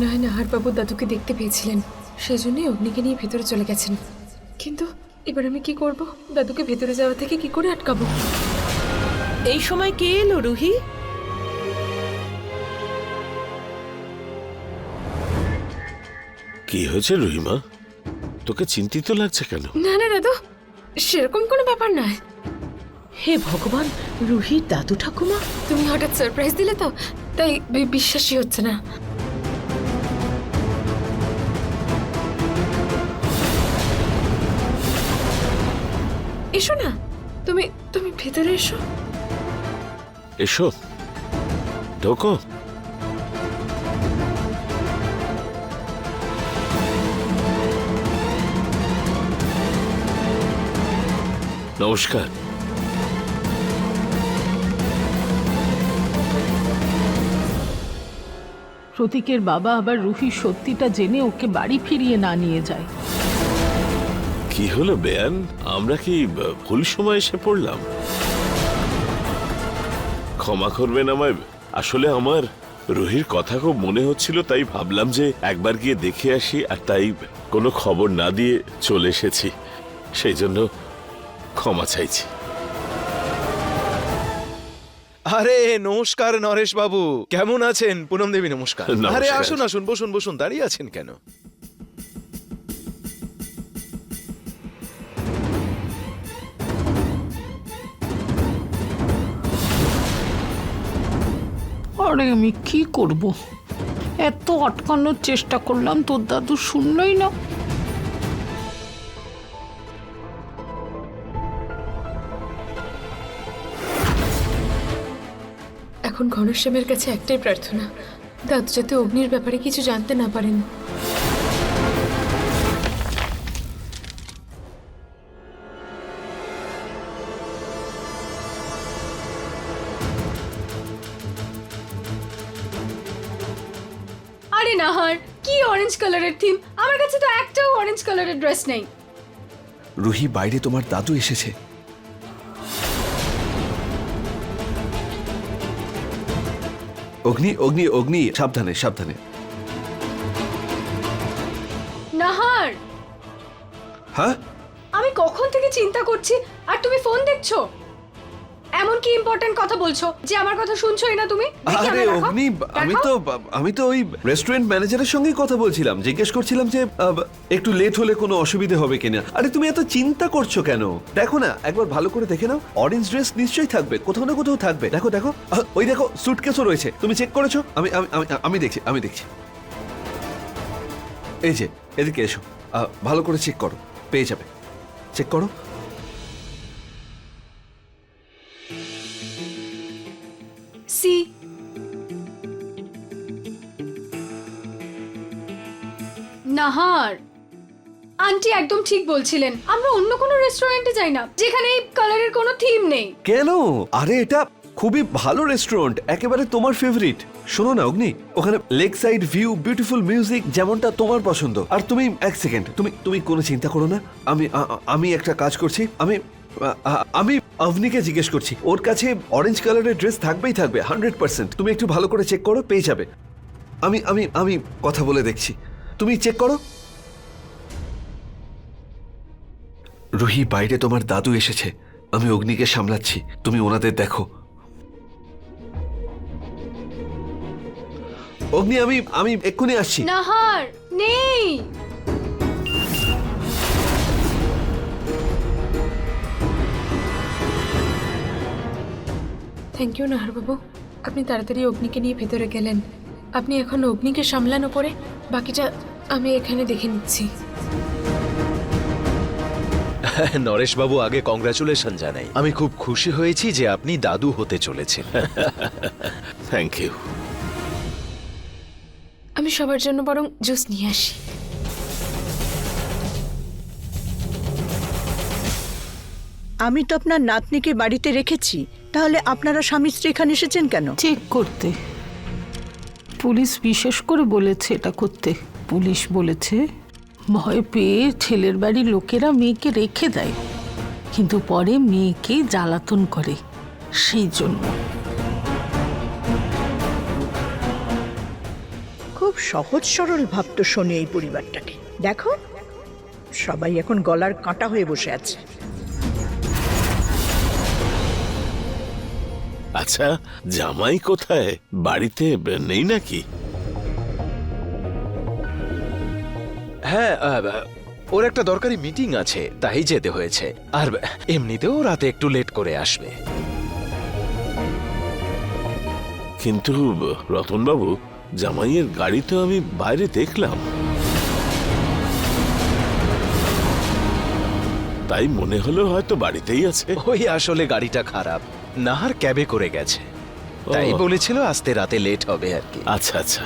মনে হয় নাহারবাবু দাদুকে দেখতে পেয়েছিলেন। সেজন্যই অগ্নিকে নিয়ে ভেতরে চলে গেছেন। কিন্তু এবার আমি কি করব? দাদুকে ভেতরে যাওয়া থেকে কি করে আটকাবো? এই সময় কে এলো রুহি? কি হয়েছে রহিমা? তোকে চিন্তিত লাগছে কেন? না না দাদু সেরকম কোনো ব্যাপার নয়। হে ভগবান রুহির দাদু ঠাকুমা? তুমি হঠাৎ সারপ্রাইজ দিলে তো? তাই বিশ্বাসই হচ্ছে না। এসো না। তুমি তুমি ভেতরে এসো। এসো। ঢোকো। নমস্কার। প্রতীকের বাবা আবার রুহির সত্যিটা জেনে ওকে বাড়ি ফিরিয়ে না নিয়ে যায়। কি হলো বেয়ান? আমরা কি ভুল সময় এসে পড়লাম? ক্ষমা করবেন আমায়। আসলে আমার রুহির কথা খুব মনে হচ্ছিল তাই ভাবলাম যে একবার গিয়ে দেখে আসি আর তাই কোনো খবর না দিয়ে চলে এসেছি। সেই জন্য ক্ষমা চাইছি। আরে নমস্কার নরেশ বাবু কেমন আছেন? পুনম দেবী নমস্কার। আরে আসুন আসুন বসুন বসুন দাঁড়িয়ে আছেন কেন? আরে আমি কি করব? এত আটকানোর চেষ্টা করলাম, তোর দাদু শুনলই না। এখন ঘনশ্যামের কাছে একটাই প্রার্থনা, দাদু যাতে অগ্নির ব্যাপারে কিছু জানতে না পারেন। কালারের থিম আমার কাছে তো একটাও অরেঞ্জ কালারের ড্রেস নেই। রুহি বাইরে তোমার দাদু এসেছে। অগ্নি অগ্নি অগ্নি সাবধানে সাবধানে। নাহার! হ্যাঁ? আমি কখন থেকে চিন্তা করছি? আর তুমি ফোন দেখছ? এমন কি ইম্পর্টেন্ট কথা বলছো যে আমার কথা শুনছোই না তুমি। দেখি আরে আমায়। অগ্নি আমি। তো আমি তো ওই রেস্টুরেন্ট ম্যানেজারের সঙ্গেই কথা বলছিলাম জিজ্ঞেস করছিলাম যে আহ, একটু লেট হলে কোনো অসুবিধে হবে কিনা। আরে তুমি এত চিন্তা করছ কেন? দেখো না একবার ভালো করে দেখে নাও অরেঞ্জ ড্রেস নিশ্চয়ই থাকবে কোথাও না কোথাও থাকবে। দেখো দেখো আহ, ওই দেখো সুটকেসও রয়েছে তুমি চেক করেছ? আমি আমি আমি- আমি দেখছি আমি দেখছি। এই যে এদিকে এসো আহ, ভালো করে চেক করো পেয়ে যাবে। চেক করো। নাহার। আন্টি একদম ঠিক বলছিলেন, আমরা অন্য কোনো রেস্টুরেন্টে যাই না, যেখানে এই কালারের কোনো থিম নেই। কেন? আরে এটা খুবই ভালো রেস্টুরেন্ট একেবারে তোমার ফেভারিট শোনো না, অগ্নি, ওখানে lake side view beautiful music যেমনটা তোমার পছন্দ। আর তুমি এক সেকেন্ড তুমি তুমি কোনো চিন্তা করো না, আমি আমি একটা কাজ করছি, আমি আমি আভনিকে জিজ্ঞেস করছি, ওর কাছে অরেঞ্জ কালারের ড্রেস থাকবেই থাকবে হান্ড্রেড পার্সেন্ট তুমি একটু ভালো করে চেক করো, পেয়ে যাবে। আমি আমি আমি কথা বলে দেখছি। তুমি চেক করো। রুহি বাইরে তোমার দাদু এসেছে। আমি অগ্নিকে সামলাচ্ছি। তুমি ওনাদের দেখো। অগ্নি আমি আমি এক্ষুনি আসছি। নাহার নেই। থ্যাংক ইউ নাহারবাবু আপনি তাড়াতাড়ি অগ্নিকে নিয়ে ভেতরে গেলেন। আপনি এখন অগ্নিকে সামলানো পরে বাকিটা আমি এখানে দেখে নিচ্ছি। নরেশ বাবু আগে কংগ্রাচুলেশন জানাই। আমি খুব খুশি হয়েছি যে আপনি দাদু হতে চলেছেন। থ্যাংক ইউ আমি সবার জন্য বরং জুস নিয়ে আসি। আমি তো আপনার নাতনিকে বাড়িতে রেখেছি। তাহলে আপনারা স্বামী স্ত্রী এখানে এসেছেন কেন? চেক করতে। পুলিশ বিশেষ করে বলেছে এটা করতে। পুলিশ বলেছে ভয় পেয়ে ছেলের বাড়ির লোকেরা মেয়েকে রেখে দেয় কিন্তু পরে মেয়েকে জ্বালাতন করে সেই জন্য। খুব সহজ সরল ভাবতো শোনে এই পরিবারটাকে। দেখো সবাই এখন গলার কাঁটা হয়ে বসে আছে। আচ্ছা জামাই কোথায়? বাড়িতে নেই নাকি? হ্যাঁ আহ, ওর একটা দরকারি মিটিং আছে তাই যেতে হয়েছে। আর এমনিতেও রাতে একটু লেট করে আসবে। কিন্তু রতনবাবু জামাইয়ের গাড়ি তো আমি বাইরে দেখলাম। তাই মনে হলো হয়তো বাড়িতেই আছে। ওই আসলে গাড়িটা খারাপ। নাহার ক্যাবে করে গেছে। তাই ও। বলেছিল আসতে রাতে লেট হবে আর কি। আচ্ছা আচ্ছা।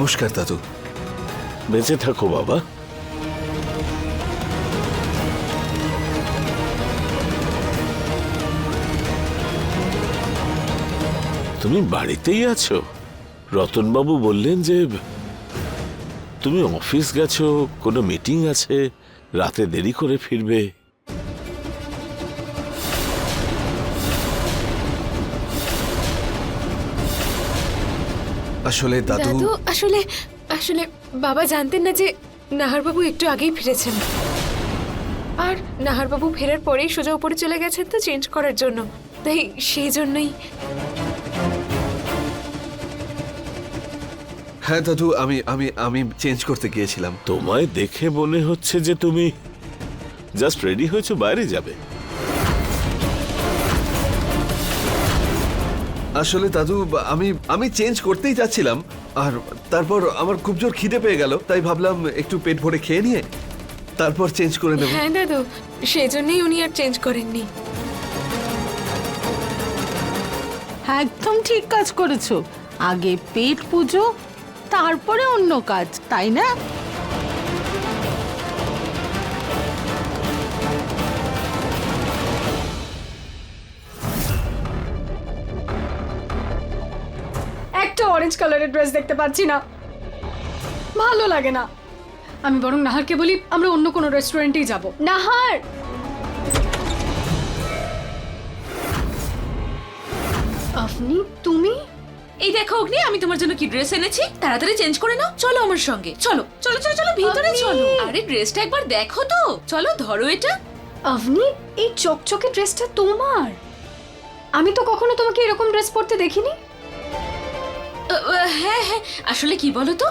নমস্কার, দাদু। বেঁচে থাকো, বাবা। তুমি বাড়িতেই আছো? রতনবাবু বললেন যে, তুমি অফিস গেছো, কোনো মিটিং আছে, রাতে দেরি করে ফিরবে। আসলে দাদু দাদু আসলে আসলে বাবা জানতেন না যে নাহারবাবু একটু আগেই ফিরেছেন। আর নাহারবাবু ফেরার পরেই সোজা উপরে চলে গেছেন তো চেঞ্জ করার জন্য। তাই সেই জন্যই। হ্যাঁ দাদু আমি আমি আমি চেঞ্জ করতে গিয়েছিলাম। তোমায় দেখে মনে হচ্ছে যে তুমি জাস্ট রেডি হয়েছো বাইরে যাবে। আসলে দাদু আমি আমি চেঞ্জ করতেই যাচ্ছিলাম আর তারপর আমার খুব জোর খিদে পেয়ে গেল তাই ভাবলাম একটু পেট ভরে খেয়ে নিয়ে তারপর চেঞ্জ করে নেব। হ্যাঁ দাদু সেই জন্যই উনি আর চেঞ্জ করেননি। একদম ঠিক কাজ করেছ। আগে পেট পুজো তারপরে অন্য কাজ তাই না? অরেঞ্জ কালারের ড্রেস দেখতে পাচ্ছি না। ভালো লাগে না। আমি বরং নাহারকে বলি আমরা অন্য কোনো রেস্টুরেন্টেই যাব। নাহার! আপনি? তুমি? এই দেখো অগ্নি আমি তোমার জন্য কি ড্রেস এনেছি? তাড়াতাড়ি চেঞ্জ করে নাও। চলো আমার সঙ্গে। চলো চলো চলো চলো ভিতরে চলো। আরে ড্রেসটা একবার দেখো তো। চলো ধরো এটা। আপনি? এই চকচকে ড্রেসটা তোমার? আমি তো কখনো তোমাকে এরকম ড্রেস পরতে দেখিনি। হ্যাঁ হ্যাঁ। আসলে কি বলো তো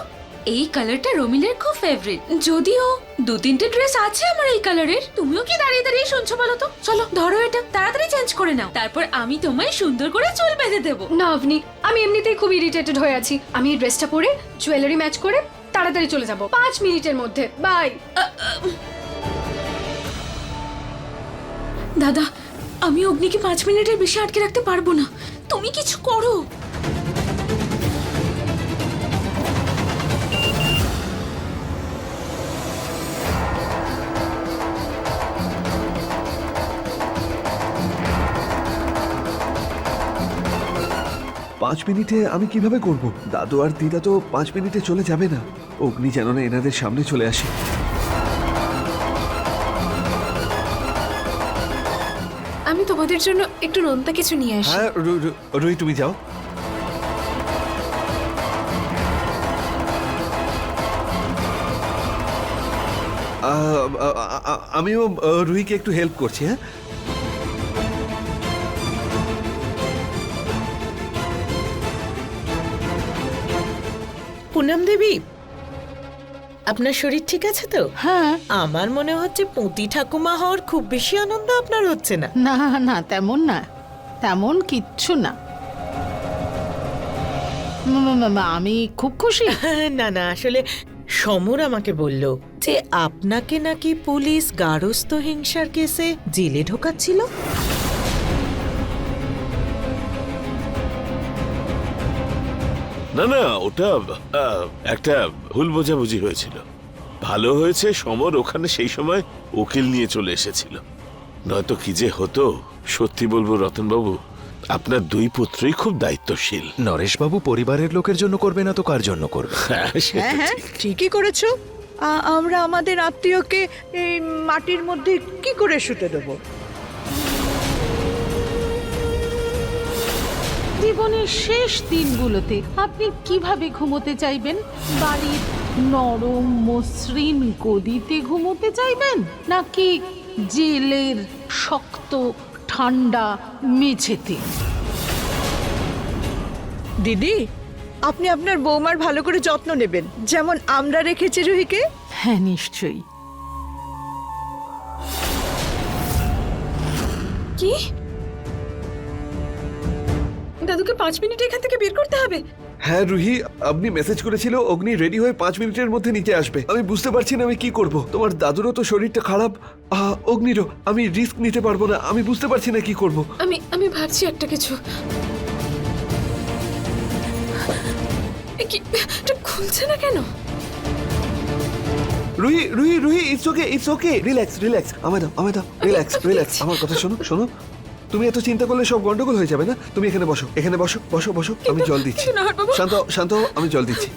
এই কালারটা রমিলের খুব ফেভারিট যদিও দু তিনটে ড্রেস আছে আমার এই কালারের তুমিও কি দাঁড়িয়ে দাঁড়িয়ে শুনছো বলো তো চলো ধরো এটা। তাড়াতাড়ি চেঞ্জ করে নাও। তারপর আমি তোমায় সুন্দর করে চুল বেঁধে দেবো। না আপনি আমি এমনিতেই খুব ইরিটেটেড হয়ে আছি। আমি এই ড্রেসটা পরে জুয়েলারি ম্যাচ করে তাড়াতাড়ি চলে যাব। পাঁচ মিনিটের মধ্যে। বাই দাদা আমি অগ্নিকে পাঁচ মিনিটের বেশি আটকে রাখতে পারব না। তুমি কিছু করো। পাঁচ মিনিটে আমি কীভাবে করব? দাদু আর দিদা তো পাঁচ মিনিটে চলে যাবে না। অগ্নি যেন না এনাদের সামনে চলে আসে। আমি তোমাদের জন্য একটু নোনতা কিছু নিয়ে আসি। হ্যাঁ রু- রু- রুই তুমি যাও। আ, আ, আ- আ- আমিও আ, রুহিকে একটু হেল্প করছি হ্যাঁ? পুনম দেবী? আপনার শরীর ঠিক আছে তো? হ্যাঁ। আমার মনে হচ্ছে পুঁতি ঠাকুমা হওয়ার খুব বেশি আনন্দ আপনার হচ্ছে না। না না তেমন না। তেমন কিচ্ছু না। আমি খুব খুশি। না না আসলে সমর আমাকে বলল যে আপনাকে নাকি পুলিশ গারস্থ হিংসার কেসে জেলে ঢোকাচ্ছিল। না না ওটা আহ, একটা ভুল বোঝাবুঝি হয়েছিল। ভালো হয়েছে সমর ওখানে সেই সময় উকিল নিয়ে চলে এসেছিল। নয়তো কি যে হতো সত্যি বলব রতনবাবু আপনার দুই পুত্রই খুব দায়িত্বশীল। নরেশবাবু পরিবারের লোকের জন্য করবে না তো কার জন্য করবে? হ্যাঁ সেটা হ্যাঁ হ্যাঁ ঠিক। ঠিকই করেছ। আ- আমরা আমাদের আত্মীয়কে এই মাটির মধ্যে কি করে শুতে দেবো? জীবনের শেষ দিনগুলোতে আপনি কীভাবে ঘুমোতে চাইবেন? বাড়ির নরম মসৃণ গদিতে ঘুমোতে চাইবেন? নাকি জেলের শক্ত ঠান্ডা মেঝেতে? দিদি আপনি আপনার বৌমার ভালো করে যত্ন নেবেন। যেমন আমরা রেখেছি রুহিকে। হ্যাঁ নিশ্চয়ই। কি? দাদুকে পাঁচ মিনিট এখান থেকে বের করতে হবে। হ্যাঁ রুহি আপনি মেসেজ করেছিল অগ্নি রেডি হয়ে পাঁচ মিনিটের মধ্যে নিচে আসবে। আমি বুঝতে পারছি না আমি কি করব। তোমার দাদুরও তো শরীরটা খারাপ। অগ্নিরও আমি রিস্ক নিতে পারব না। আমি বুঝতে পারছি না কি করব। আমি আমি ভাবছি একটা কিছু। কি এটা খুলছে না কেন? Ruhi Ruhi Ruhi it's okay it's okay relax relax আমায় দাও আমায় দাও রিল্যাক্স রিল্যাক্স আমার কথা শোনো শোনো। তুমি এত চিন্তা করলে সব গন্ডগোল হয়ে যাবে না? তুমি এখানে বসো এখানে বসো বসো বসো আমি জল দিচ্ছি। শান্ত শান্ত আমি জল দিচ্ছি।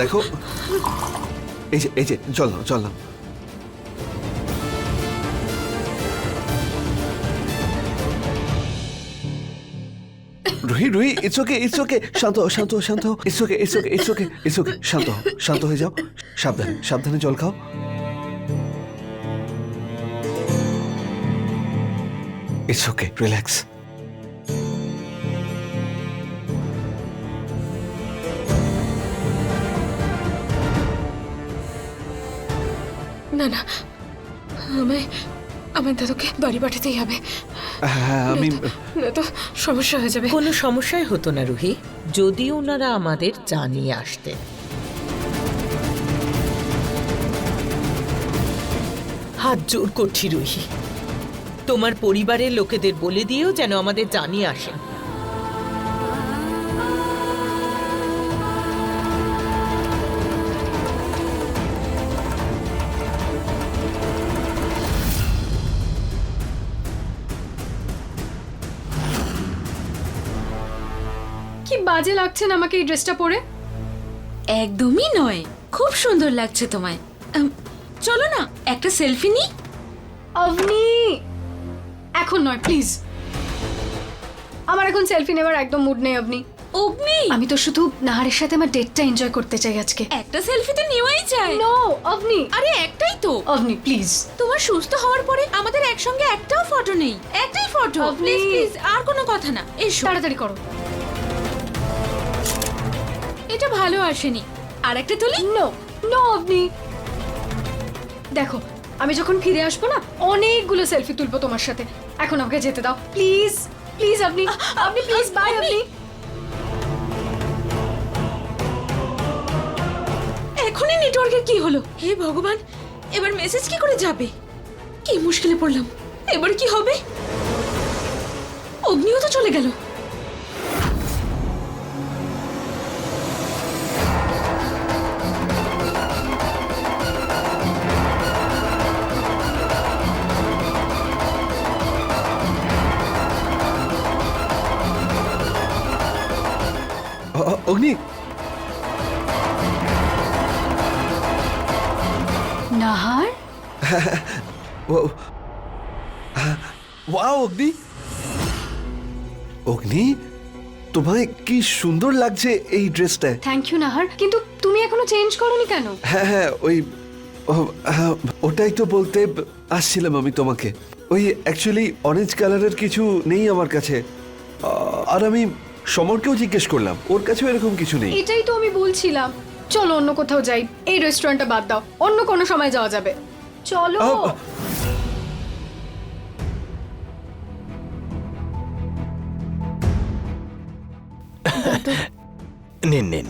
দেখো এই যে এই যে জল নাও জল নাও। Ruhi Ruhi it's okay it's okay শান্ত শান্ত শান্ত it's okay it's okay it's okay it's okay শান্ত শান্ত হয়ে যাও। সাবধানে সাবধানে জল খাও। ইটস ওকে রিল্যাক্স না না। আমায় আমার দাদুকে বাড়ি পাঠাতেই হবে। হ্যাঁ আমি না তো সমস্যা হয়ে যাবে। কোনো সমস্যাই হতো না রুহি। যদি ওনারা আমাদের জানিয়ে আসতেন। হাত জোর করছি রুহি। তোমার পরিবারের লোকেদের বলে দিয়েও যেন আমাদের জানিয়ে আসেন কি বাজে লাগছে না আমাকে এই ড্রেসটা পরে? একদমই নয়। খুব সুন্দর লাগছে তোমায়। চলো না একটা সেলফি নি অভনি এখন নয় প্লিজ আমার এখন সেলফি নেওয়ার একদম মুড নেই আপনি অগ্নি আমি তো শুধু নাহারের সাথে আমার ডেটটা এনজয় করতে চাই আজকে। একটা সেলফি তো নেওয়াই চাই নো অভনি আরে একটাই তো। অভনি প্লিজ তোমার সুস্থ হওয়ার পরে আমাদের একসঙ্গে একটাও ফটো নেই। একটাই ফটো প্লিজ প্লিজ আর কোনো কথা না। এসো। তাড়াতাড়ি করো। এটা ভালো আসেনি। আর একটা তুলি। নো নো অভনি দেখো আমি যখন ফিরে আসব না, অনেকগুলো সেলফি তুলবো তোমার সাথে। এখন আমাকে যেতে দাও। প্লিজ প্লিজ আপনি আপনি প্লিজ বাই আপনি। এখনই নেটওয়ার্কের কি হলো? হে ভগবান, এবার মেসেজ কি করে যাবে? কি মুশকিলে পড়লাম। এবার কি হবে? অগ্নিও তো চলে গেল। অগ্নি! নাহার? ও- ওয়াও অগ্নি! অগ্নি তোমায় কি সুন্দর লাগছে এই ড্রেসটায় থ্যাংক ইউ নাহার। কিন্তু তুমি এখনও চেঞ্জ করোনি কেন? হ্যাঁ হ্যাঁ ওই হ্যাঁ, ওটাই তো বলতে আসছিলাম আমি তোমাকে। ওই অ্যাকচুয়ালি অরেঞ্জ কালারের কিছু নেই আমার কাছে। আর আমি সমরকেও জিজ্ঞেস করলাম ওর কাছেও এরকম কিছু নেই। এটাই তো আমি বলছিলাম। চলো অন্য কোথাও যাই এই রেস্টুরেন্টটা বাদ দাও অন্য কোনো সময় যাওয়া যাবে। চলো। নিন নিন।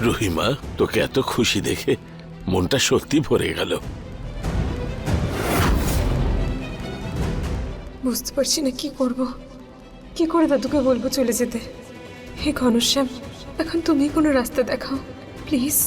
রহিমা তোকে এত খুশি দেখে মনটা সত্যি ভরে গেল। বুঝতে পারছি না কি করব। কি করে দাদুকে বলব চলে যেতে? হে ঘনশ্যাম, এখন তুমি কোনো রাস্তা দেখাও, প্লিজ।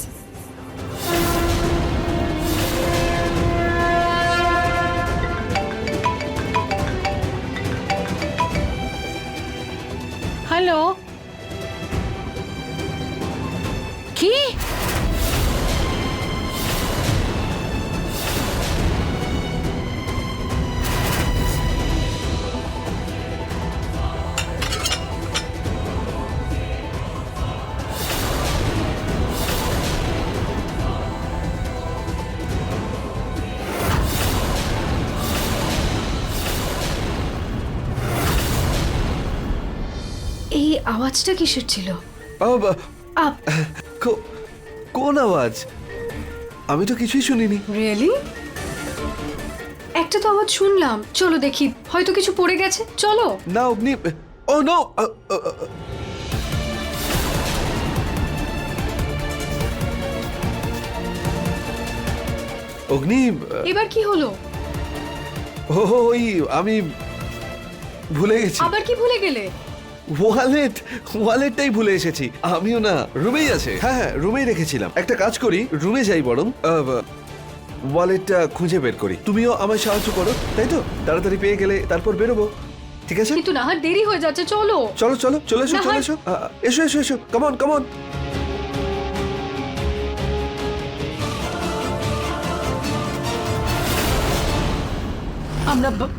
আওয়াজটা কিসের ছিল? আপ কো- কোন আওয়াজ? আমি তো কিছুই শুনিনি। রিয়েলি একটা তো আওয়াজ শুনলাম। চলো দেখি হয়তো কিছু পড়ে গেছে। চলো। না অগ্নি ও নো অগ্নি এবার কি হলো? ও ওই আমি ভুলে গেছি। আবার কি ভুলে গেলে? ওয়ালেট ওয়ালেটটাই ভুলে এসেছি। আমিও না রুমেই আছে। হ্যাঁ হ্যাঁ রুমেই রেখেছিলাম। একটা কাজ করি রুমে যাই বরং ওয়ালেটটা খুঁজে বের করি। তুমিও আমায় সাহায্য করো তাই তো? তাড়াতাড়ি পেয়ে গেলে তারপর বেরোবো। ঠিক আছে? কিন্তু নাহার দেরি হয়ে যাচ্ছে চলো। চলো চলো চলে এসো চলে এসো। এসো এসো এসো। কমন কমন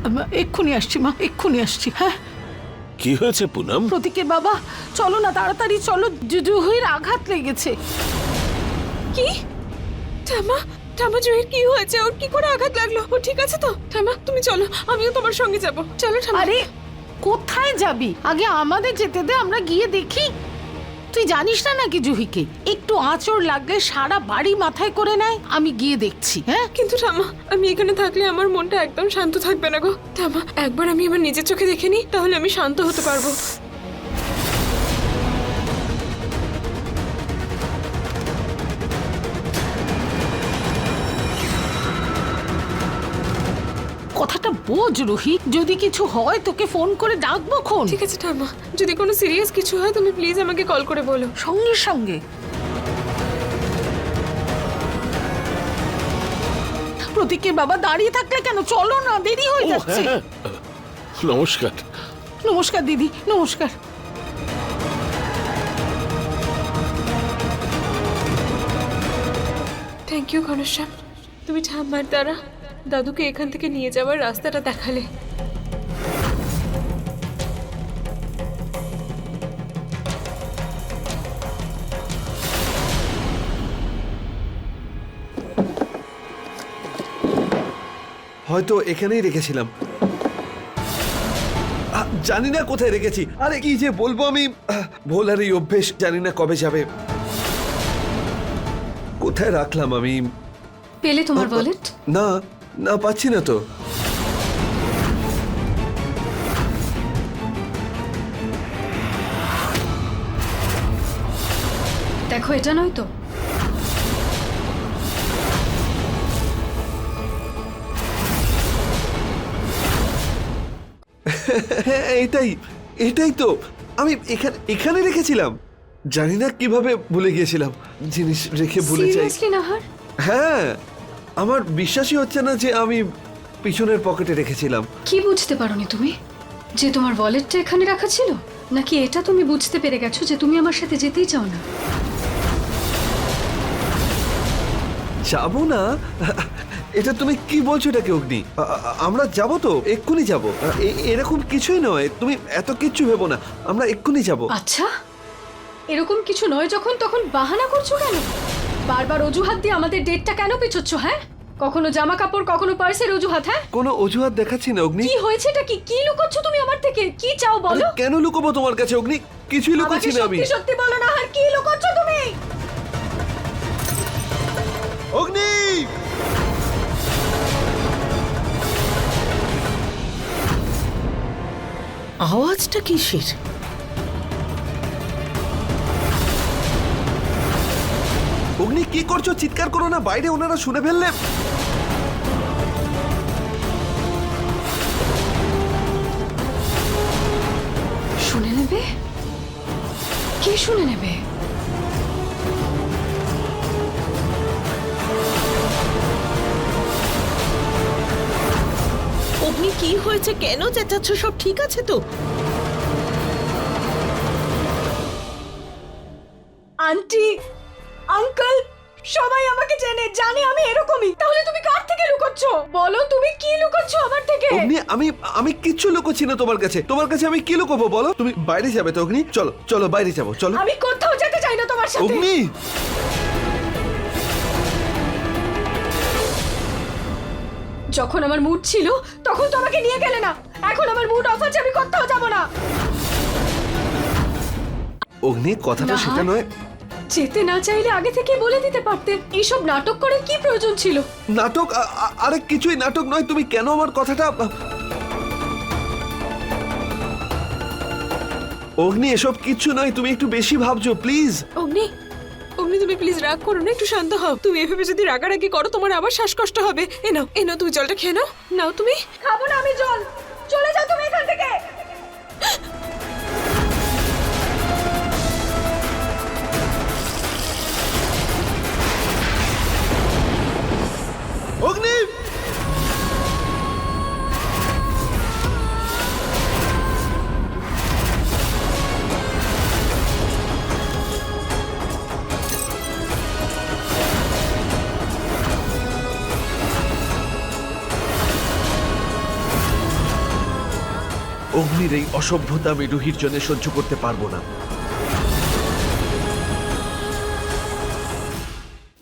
আমরা এক্ষুনি আসছি মা এক্ষুনি আসছি হ্যাঁ? কি হয়েছে পুনম? প্রতীকের বাবা চলো না তাড়াতাড়ি চলো জুজুহির আঘাত লেগেছে। কি? ঠামা ঠামা জুয়ের কি হয়েছে? ওর কি করে আঘাত লাগল? ও ঠিক আছে তো? ঠামা তুমি চলো আমিও তোমার সঙ্গে যাব। চলো ঠামা আরে কোথায় যাবি? আগে আমাদের যেতে দে আমরা গিয়ে দেখি। তুই জানিস না নাকি জুহিকে? একটু আঁচড় লাগলে সারা বাড়ি মাথায় করে নেয়। আমি গিয়ে দেখছি হ্যাঁ? কিন্তু ঠামা আমি এখানে থাকলে আমার মনটা একদম শান্ত থাকবে না গো। ঠামা একবার আমি আমার নিজের চোখে দেখে নিই, তাহলে আমি শান্ত হতে পারব। বোঝ রুহি যদি কিছু হয় তোকে ফোন করে ডাকবো খন। ঠিক আছে ঠামা যদি কোনো সিরিয়াস কিছু হয় তুমি প্লিজ আমাকে কল করে বলো। সঙ্গে সঙ্গে। প্রতীকের বাবা দাঁড়িয়ে থাকলে কেন? চলো না দেরি হয়ে যাচ্ছে হ্যাঁ, হ্যাঁ। নমস্কার। নমস্কার দিদি নমস্কার। Thank you Ghanshyam. তুমি ঠাম্মার দ্বারা দাদুকে এখান থেকে নিয়ে যাওয়ার রাস্তাটা দেখালে। হয়তো এখানেই রেখেছিলাম। জানি না কোথায় রেখেছি। আরে কি যে বলব আমি? আহ, ভোল আর এই অভ্যেস জানি না কবে যাবে। কোথায় রাখলাম আমি? পেলে তোমার ওয়ালেট না। না পাচ্ছি না তো। দেখো এটা নয় তো। হ্যাঁ এটাই এটাই তো। আমি এখানে এখানে রেখেছিলাম। জানি না কীভাবে ভুলে গিয়েছিলাম। জিনিস রেখে ভুলে যাই। হ্যাঁ। আমার বিশ্বাসই হচ্ছে না যে আমি পিছনের পকেটে রেখেছিলাম। কি বুঝতে পারোনি তুমি? যে তোমার ওয়ালেটটা এখানে রাখা ছিল? নাকি এটা তুমি বুঝতে পেরে গেছো যে তুমি আমার সাথে যেতেই চাও না? যাব না? এটা তুমি কি বলছো এটাকে অগ্নি? আমরা যাব তো? এক্ষুনি যাব। এরকম কিছুই নয়। তুমি এত কিচ্ছু ভেবো না। আমরা এক্ষুনি যাব। আচ্ছা? এরকম কিছু নয় যখন তখন বাহানা করছ কেন? বারবার অজুহাত দিয়ে আমাদের ডেটটা কেন পিছোচ্ছ হ্যাঁ? কখনো জামা কাপড় কখনো পার্সের অজুহাত হ্যাঁ? কোনো অজুহাত দেখাচ্ছি না অগ্নি। কি হয়েছে এটা কি? কি লুকোচ্ছ তুমি আমার থেকে? কি চাও বলো? কেন লুকোবো তোমার কাছে অগ্নি? কিছুই লুকোচ্ছি না আমি। সত্যি সত্যি বলো না আর কি লুকোচ্ছ তুমি? অগ্নি! আওয়াজটা কিসের? অগ্নি কি করছ? চিৎকার করো না বাইরে ওনারা শুনে ফেললে। শুনে নেবে? কে শুনে নেবে? অগ্নি কি হয়েছে? কেন চেঁচাচ্ছ? সব ঠিক আছে তো? আন্টি আঙ্কেল সবাই আমাকে চেনে জানে আমি এরকমই। তাহলে তুমি কার থেকে লুকোচ্ছ? বলো তুমি কি লুকোচ্ছ আমার থেকে? অগ্নি আমি আমি কিচ্ছু লুকোচ্ছি না তোমার কাছে। তোমার কাছে আমি কি লুকোবো বলো? তুমি বাইরে যাবে তো অগ্নি? চলো চলো বাইরে যাব চলো। আমি কোথাও যেতে চাই না তোমার সাথে। অগ্নি! যখন আমার মুড ছিল তখন তো আমাকে নিয়ে গেলে না। এখন আমার মুড অফ আছে আমি কোথাও যাব না। অগ্নি কথাটা। সেটা নয়। যেতে না চাইলে আগে থেকে বলে দিতে পারতে। এইসব নাটক করে কি প্রয়োজন ছিল? নাটক? আ- আ- আরে কিছুই নাটক নয় তুমি কেন আমার কথাটা অগ্নি এসব কিচ্ছু নয় তুমি একটু বেশি ভাবছ প্লিজ। অগ্নি অগ্নি তুমি প্লিজ রাগ করো না একটু শান্ত হও। তুমি এভাবে যদি রাগারাগি করো তোমার আবার শ্বাসকষ্ট হবে। এ নাও এ নাও তুমি জলটা খেয়ে নাও। নাও তুমি। খাব না আমি জল। অগ্নি! অগ্নির এই অসভ্যতা আমি রুহির জন্য সহ্য করতে পারব না।